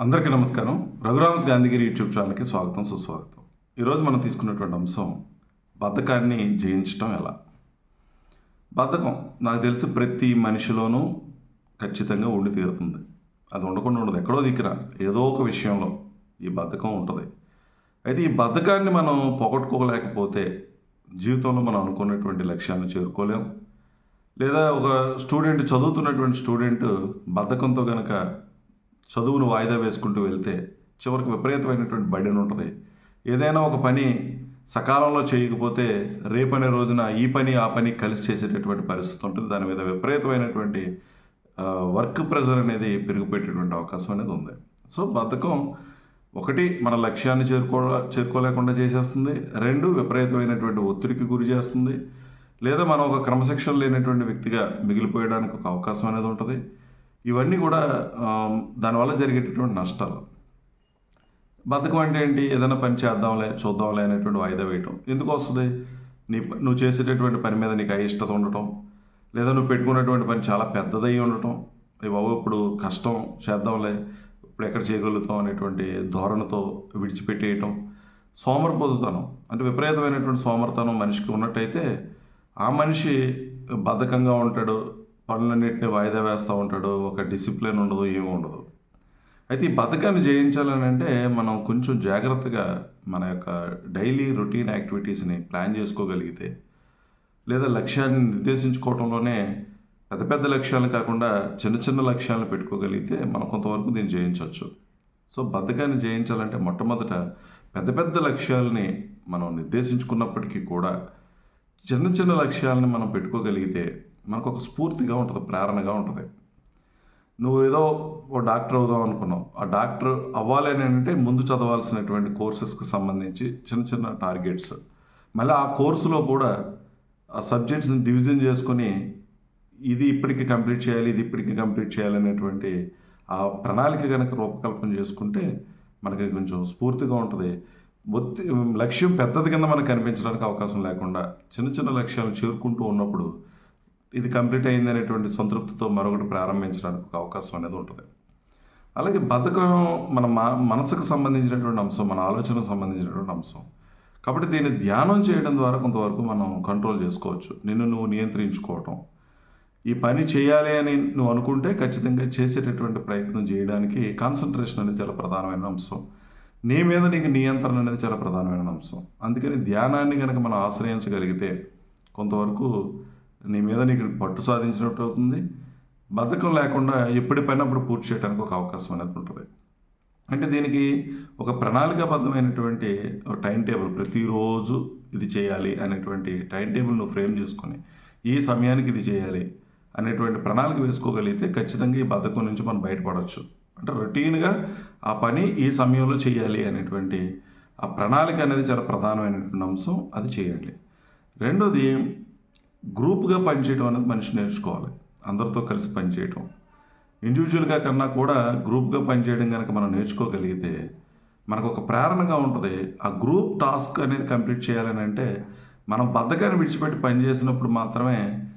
అందరికీ నమస్కారం. రఘురామ్స్ గాంధీగిరి యూట్యూబ్ ఛానల్కి స్వాగతం సుస్వాగతం. ఈరోజు మనం తీసుకున్నటువంటి అంశం బద్ధకాన్ని జయించడం ఎలా? బద్ధకం నాకు తెలిసి ప్రతి మనిషిలోనూ ఖచ్చితంగా ఉండి తీరుతుంది. అది ఉండకుండా ఉండదు. ఎక్కడో దిక్కున ఏదో ఒక విషయంలో ఈ బద్ధకం ఉంటుంది. అయితే ఈ బద్ధకాన్ని మనం పోగొట్టుకోలేకపోతే జీవితంలో మనం అనుకున్నటువంటి లక్ష్యాన్ని చేరుకోలేం. లేదా ఒక స్టూడెంట్ చదువుతున్నటువంటి స్టూడెంట్ బద్ధకంతో కనుక చదువును వాయిదా వేసుకుంటూ వెళ్తే చివరికి విపరీతమైనటువంటి బడిని ఉంటుంది. ఏదైనా ఒక పని సకాలంలో చేయకపోతే రేపనే రోజున ఈ పని ఆ పని కలిసి చేసేటటువంటి పరిస్థితి ఉంటుంది. దాని మీద విపరీతమైనటువంటి వర్క్ ప్రెజర్ అనేది పెరిగిపోయేటటువంటి అవకాశం అనేది ఉంది. సో బద్ధకం ఒకటి మన లక్ష్యాన్ని చేరుకో చేరుకోలేకుండా చేసేస్తుంది. రెండు విపరీతమైనటువంటి ఒత్తిడికి గురి చేస్తుంది. లేదా మనం ఒక క్రమశిక్షణ లేనటువంటి వ్యక్తిగా మిగిలిపోయడానికి ఒక అవకాశం అనేది ఉంటుంది. ఇవన్నీ కూడా దానివల్ల జరిగేటటువంటి నష్టాలు. బద్ధకం అంటే ఏంటి? ఏదైనా పని చేద్దాంలే చూద్దాంలే అనేటువంటి వాయిదా వేయటం. ఎందుకు వస్తుంది? నీ నువ్వు చేసేటటువంటి పని మీద నీకు అయిష్టత ఉండటం లేదా నువ్వు పెట్టుకున్నటువంటి పని చాలా పెద్దదై ఉండటం బాబు ఇప్పుడు కష్టం చేద్దాంలే ఇప్పుడు ఎక్కడ చేయగలుగుతాం అనేటువంటి ధోరణితో విడిచిపెట్టేయటం. సోమరిపోతుతనం అంటే విపరీతమైనటువంటి సోమర్తనం మనిషికి ఉన్నట్టయితే ఆ మనిషి బద్ధకంగా ఉంటాడు పనులన్నింటినీ వాయిదా వేస్తూ ఉంటాడు ఒక డిసిప్లిన్ ఉండదు ఏమి ఉండదు. అయితే ఈ బద్ధకాన్ని జయించాలని అంటే మనం కొంచెం జాగ్రత్తగా మన యొక్క డైలీ రొటీన్ యాక్టివిటీస్ని ప్లాన్ చేసుకోగలిగితే లేదా లక్ష్యాన్ని నిర్దేశించుకోవడంలోనే పెద్ద పెద్ద లక్ష్యాలు కాకుండా చిన్న చిన్న లక్ష్యాలను పెట్టుకోగలిగితే మనం కొంతవరకు దీన్ని జయించవచ్చు. సో బద్ధకాన్ని జయించాలంటే మొట్టమొదట పెద్ద పెద్ద లక్ష్యాలని మనం నిర్దేశించుకున్నప్పటికీ కూడా చిన్న చిన్న లక్ష్యాలని మనం పెట్టుకోగలిగితే మనకు ఒక స్ఫూర్తిగా ఉంటుంది ప్రేరణగా ఉంటుంది. నువ్వు ఏదో ఓ డాక్టర్ అవుదాం అనుకున్నావు. ఆ డాక్టర్ అవ్వాలి అని అంటే ముందు చదవాల్సినటువంటి కోర్సెస్కి సంబంధించి చిన్న చిన్న టార్గెట్స్. మళ్ళీ ఆ కోర్సులో కూడా ఆ సబ్జెక్ట్స్ని డివిజన్ చేసుకొని ఇది ఇప్పటికి కంప్లీట్ చేయాలి ఇది ఇప్పటికి కంప్లీట్ చేయాలి అనేటువంటి ఆ ప్రణాళిక కనుక రూపకల్పన చేసుకుంటే మనకి కొంచెం స్ఫూర్తిగా ఉంటుంది. ఒత్తి లక్ష్యం పెద్దది కింద మనకు కనిపించడానికి అవకాశం లేకుండా చిన్న చిన్న లక్ష్యాలు చేరుకుంటూ ఉన్నప్పుడు ఇది కంప్లీట్ అయింది అనేటువంటి సంతృప్తితో మరొకటి ప్రారంభించడానికి ఒక అవకాశం అనేది ఉంటుంది. అలాగే బద్ధకం మన మా మనసుకు సంబంధించినటువంటి అంశం మన ఆలోచనకు సంబంధించినటువంటి అంశం. కాబట్టి దీన్ని ధ్యానం చేయడం ద్వారా కొంతవరకు మనం కంట్రోల్ చేసుకోవచ్చు. నిన్ను నువ్వు నియంత్రించుకోవటం. ఈ పని చేయాలి అని నువ్వు అనుకుంటే ఖచ్చితంగా చేసేటటువంటి ప్రయత్నం చేయడానికి కాన్సన్ట్రేషన్ అనేది చాలా ప్రధానమైన అంశం. నీ మీద నీకు నియంత్రణ అనేది చాలా ప్రధానమైన అంశం. అందుకని ధ్యానాన్ని కనుక మనం ఆశ్రయించగలిగితే కొంతవరకు నీ మీద నీకు పట్టు సాధించినట్టు అవుతుంది. బద్ధకం లేకుండా ఎప్పటి పైన అప్పుడు పూర్తి చేయడానికి ఒక అవకాశం అనేది ఉంటుంది. అంటే దీనికి ఒక ప్రణాళికాబద్ధమైనటువంటి టైం టేబుల్ ప్రతిరోజు ఇది చేయాలి అనేటువంటి టైం టేబుల్ నువ్వు ఫ్రేమ్ చేసుకొని ఈ సమయానికి ఇది చేయాలి అనేటువంటి ప్రణాళిక వేసుకోగలిగితే ఖచ్చితంగా ఈ బద్ధకం నుంచి మనం బయటపడవచ్చు. అంటే రొటీన్గా ఆ పని ఈ సమయంలో చేయాలి అనేటువంటి ఆ ప్రణాళిక అనేది చాలా ప్రధానమైనటువంటి అంశం. అది చేయండి. రెండోది గ్రూప్గా పనిచేయడం అనేది మనిషి నేర్చుకోవాలి. అందరితో కలిసి పనిచేయటం ఇండివిజువల్గా కన్నా కూడా గ్రూప్గా పనిచేయడం కనుక మనం నేర్చుకోగలిగితే మనకు ఒక ప్రేరణగా ఉంటుంది. ఆ గ్రూప్ టాస్క్ అనేది కంప్లీట్ చేయాలని అంటే మనం బద్ధకాన్ని విడిచిపెట్టి పని చేసినప్పుడు మాత్రమే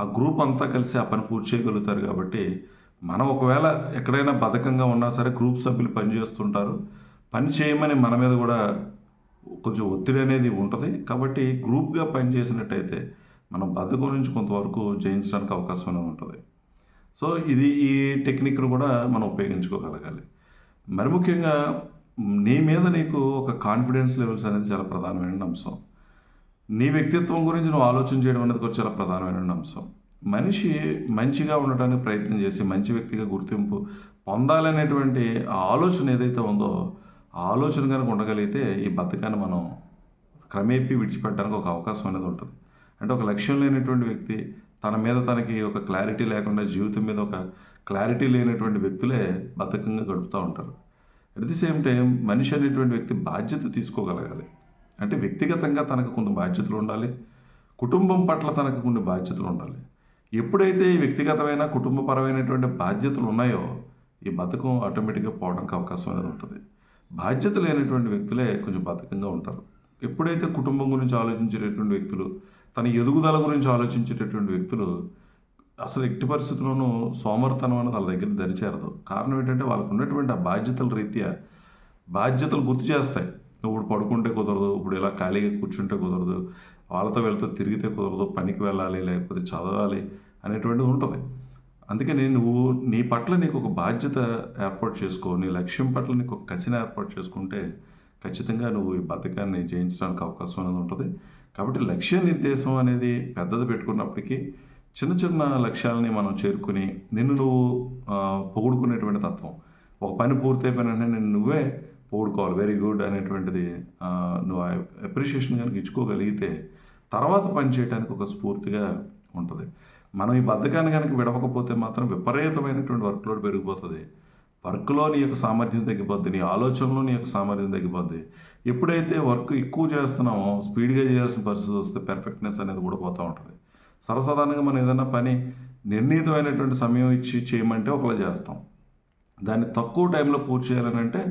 ఆ గ్రూప్ అంతా కలిసి ఆ పని పూర్తి చేయగలుగుతారు కాబట్టి మనం ఒకవేళ ఎక్కడైనా బద్ధకంగా ఉన్నా సరే గ్రూప్ సభ్యులు పని చేస్తుంటారు. పని చేయమని మన మీద కూడా కొంచెం ఒత్తిడి అనేది ఉంటుంది. కాబట్టి గ్రూప్గా పనిచేసినట్టయితే మనం బద్ధకం నుంచి కొంతవరకు జయించడానికి అవకాశం అనేది ఉంటుంది. సో ఇది ఈ టెక్నిక్ను కూడా మనం ఉపయోగించుకోగలగాలి. మరి ముఖ్యంగా నీ మీద నీకు ఒక కాన్ఫిడెన్స్ లెవెల్స్ అనేది చాలా ప్రధానమైన అంశం. నీ వ్యక్తిత్వం గురించి నువ్వు ఆలోచన చేయడం అనేది కూడా చాలా ప్రధానమైన అంశం. మనిషి మంచిగా ఉండటానికి ప్రయత్నం చేసి మంచి వ్యక్తిగా గుర్తింపు పొందాలనేటువంటి ఆలోచన ఏదైతే ఉందో ఆ ఆలోచన కనుక ఉండగలిగితే ఈ బద్ధకాన్ని మనం క్రమేపీ విడిచిపెట్టడానికి ఒక అవకాశం అనేది ఉంటుంది. అంటే ఒక లక్ష్యం లేనటువంటి వ్యక్తి తన మీద తనకి ఒక క్లారిటీ లేకుండా జీవితం మీద ఒక క్లారిటీ లేనటువంటి వ్యక్తులే బద్ధకంగా గడుపుతూ ఉంటారు. అట్ ది సేమ్ టైం మనిషి అనేటువంటి వ్యక్తి బాధ్యత తీసుకోగలగాలి. అంటే వ్యక్తిగతంగా తనకు కొన్ని బాధ్యతలు ఉండాలి. కుటుంబం పట్ల తనకు కొన్ని బాధ్యతలు ఉండాలి. ఎప్పుడైతే ఈ వ్యక్తిగతమైన కుటుంబపరమైనటువంటి బాధ్యతలు ఉన్నాయో ఈ బద్ధకం ఆటోమేటిక్గా పోవడానికి అవకాశం అనేది ఉంటుంది. బాధ్యత లేనటువంటి వ్యక్తులే కొంచెం బద్ధకంగా ఉంటారు. ఎప్పుడైతే కుటుంబం గురించి ఆలోచించేటటువంటి వ్యక్తులు తన ఎదుగుదల గురించి ఆలోచించేటటువంటి వ్యక్తులు అసలు ఎట్టి పరిస్థితుల్లోనూ సోమరితనం అనేది వాళ్ళ దగ్గర దరిచేరదు కారణం ఏంటంటే వాళ్ళకు ఉన్నటువంటి ఆ బాధ్యతల రీత్యా బాధ్యతలు గుర్తు చేస్తాయి. ఇప్పుడు పడుకుంటే కుదరదు ఇప్పుడు ఇలా ఖాళీగా కూర్చుంటే కుదరదు వాళ్ళతో వెళ్తే తిరిగితే కుదరదు పనికి వెళ్ళాలి లేకపోతే చదవాలి అనేటువంటిది ఉంటుంది. అందుకని నువ్వు నీ పట్ల నీకు ఒక బాధ్యత ఏర్పాటు చేసుకో నీ లక్ష్యం పట్ల నీకు ఒక కసిని ఏర్పాటు చేసుకుంటే ఖచ్చితంగా నువ్వు ఈ బతకాన్ని జయించడానికి అవకాశం అనేది ఉంటుంది. కాబట్టి లక్ష్య నిర్దేశం అనేది పెద్దది పెట్టుకున్నప్పటికీ చిన్న చిన్న లక్ష్యాలని మనం చేరుకుని నిన్ను నువ్వు పొగుడుకునేటువంటి తత్వం. ఒక పని పూర్తయిపోయిన వెంటనే నువ్వే పొగుడుకోవాలి. వెరీ గుడ్ అనేటువంటిది ఆ, నువ్వు అప్రిషియేషన్ కనుక ఇచ్చుకోగలిగితే తర్వాత పని చేయడానికి ఒక స్ఫూర్తిగా ఉంటుంది. మనం ఈ బద్ధకాన్ని కనుక విడవకపోతే మాత్రం విపరీతమైనటువంటి వర్క్లోడ్ పెరిగిపోతుంది. వర్క్లో నీ యొక్క సామర్థ్యం తగ్గిపోద్ది నీ ఆలోచనలో నీ యొక్క సామర్థ్యం తగ్గిపోద్ది. ఎప్పుడైతే వర్క్ ఎక్కువ చేస్తున్నామో స్పీడ్గా చేయాల్సిన పరిస్థితి వస్తే పెర్ఫెక్ట్నెస్ అనేది కూడా పోతూ ఉంటుంది. సర్వసాధారణంగా మనం ఏదైనా పని నిర్ణీతమైనటువంటి సమయం ఇచ్చి చేయమంటే ఒకలా చేస్తాం. దాన్ని తక్కువ టైంలో పూర్తి చేయాలని అంటే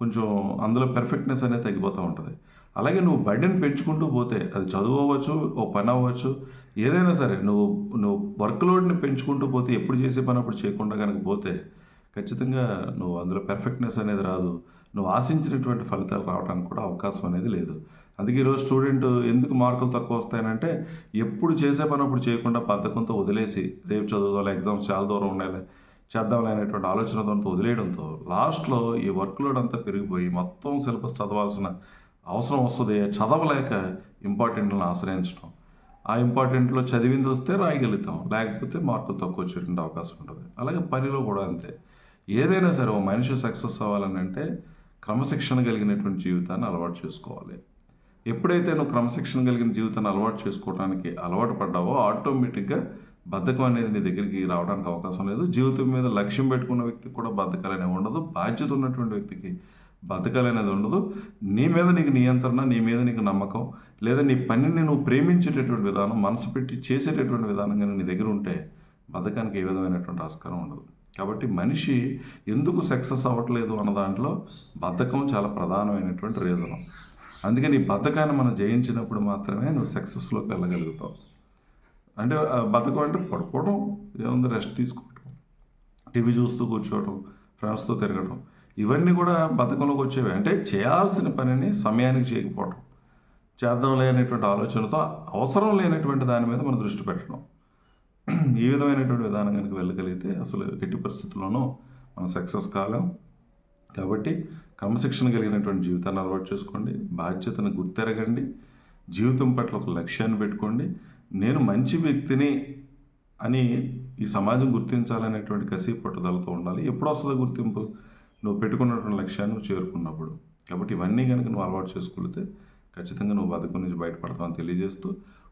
కొంచెం అందులో పెర్ఫెక్ట్నెస్ అనేది తగ్గిపోతూ ఉంటుంది. అలాగే నువ్వు బర్డెన్ పెంచుకుంటూ పోతే అది చదువు అవ్వచ్చు ఓ పని అవ్వచ్చు ఏదైనా సరే నువ్వు నువ్వు వర్క్లోడ్ని పెంచుకుంటూ పోతే ఎప్పుడు చేసే పని అప్పుడు చేయకుండా కనుక పోతే ఖచ్చితంగా నువ్వు అందులో పెర్ఫెక్ట్నెస్ అనేది రాదు. నువ్వు ఆశించినటువంటి ఫలితాలు రావడానికి కూడా అవకాశం అనేది లేదు. అందుకే ఈరోజు స్టూడెంట్ ఎందుకు మార్కులు తక్కువ వస్తాయనంటే ఎప్పుడు చేసే పని అప్పుడు చేయకుండా బద్ధకంతో వదిలేసి రేపు చదువుదాం ఎగ్జామ్స్ చాలా దూరం ఉండాలి చేద్దాంలే అనేటువంటి ఆలోచనతో వదిలేయడంతో లాస్ట్లో ఈ వర్క్ లోడ్ అంతా పెరిగిపోయి మొత్తం సిలబస్ చదవాల్సిన అవసరం వస్తుంది. చదవలేక ఇంపార్టెంట్లను ఆశ్రయించడం ఆ ఇంపార్టెంట్లో చదివింది వస్తే రాయగలుగుతాం. లేకపోతే మార్కులు తక్కువ వచ్చేటువంటి అవకాశం ఉంటుంది. అలాగే పనిలో కూడా అంతే. ఏదైనా సరే ఓ మనిషి సక్సెస్ అవ్వాలని అంటే క్రమశిక్షణ కలిగినటువంటి జీవితాన్ని అలవాటు చేసుకోవాలి. ఎప్పుడైతే నువ్వు క్రమశిక్షణ కలిగిన జీవితాన్ని అలవాటు చేసుకోవడానికి అలవాటు పడ్డావో ఆటోమేటిక్గా బద్ధకం అనేది నీ దగ్గరికి రావడానికి అవకాశం లేదు. జీవితం మీద లక్ష్యం పెట్టుకున్న వ్యక్తికి కూడా బద్ధకాలు అనేవి ఉండదు. బాధ్యత ఉన్నటువంటి వ్యక్తికి బద్ధకాలు అనేది ఉండదు. నీ మీద నీకు నియంత్రణ నీ మీద నీకు నమ్మకం లేదా నీ పనిని నువ్వు ప్రేమించేటటువంటి విధానం మనసు పెట్టి చేసేటటువంటి విధానం కానీ నీ దగ్గర ఉంటే బతకానికి ఏ విధమైనటువంటి ఆస్కారం ఉండదు. కాబట్టి మనిషి ఎందుకు సక్సెస్ అవ్వట్లేదు అన్న దాంట్లో బద్ధకం చాలా ప్రధానమైనటువంటి రీజనం అందుకని ఈ బద్ధకాన్ని మనం జయించినప్పుడు మాత్రమే నువ్వు సక్సెస్లోకి వెళ్ళగలుగుతావు. అంటే బద్ధకం అంటే పడుకోవడం ఏముంది రెస్ట్ తీసుకోవడం టీవీ చూస్తూ కూర్చోవడం ఫ్రెండ్స్తో తిరగడం ఇవన్నీ కూడా బద్ధకంలోకి వచ్చేవి. అంటే చేయాల్సిన పనిని సమయానికి చేయకపోవడం చేద్దాం లేనటువంటి ఆలోచనతో అవసరం లేనటువంటి దాని మీద మనం దృష్టి పెట్టడం. ఈ విధమైనటువంటి విధానం కనుక వెళ్ళగలిగితే అసలు ఎట్టి పరిస్థితుల్లోనూ మనం సక్సెస్ కాలేం. కాబట్టి క్రమశిక్షణ కలిగినటువంటి జీవితాన్ని అలవాటు చేసుకోండి బాధ్యతను గుర్తెరగండి జీవితం పట్ల ఒక లక్ష్యాన్ని పెట్టుకోండి. నేను మంచి వ్యక్తిని అని ఈ సమాజం గుర్తించాలనేటువంటి కసి పట్టుదలతో ఉండాలి. ఎప్పుడు వస్తుందో గుర్తింపు. నువ్వు పెట్టుకున్నటువంటి లక్ష్యాన్ని చేరుకున్నప్పుడు. కాబట్టి ఇవన్నీ కనుక నువ్వు అలవాటు చేసుకుంటే ఖచ్చితంగా నువ్వు బతుకు నుంచి బయటపడతావని తెలియజేస్తూ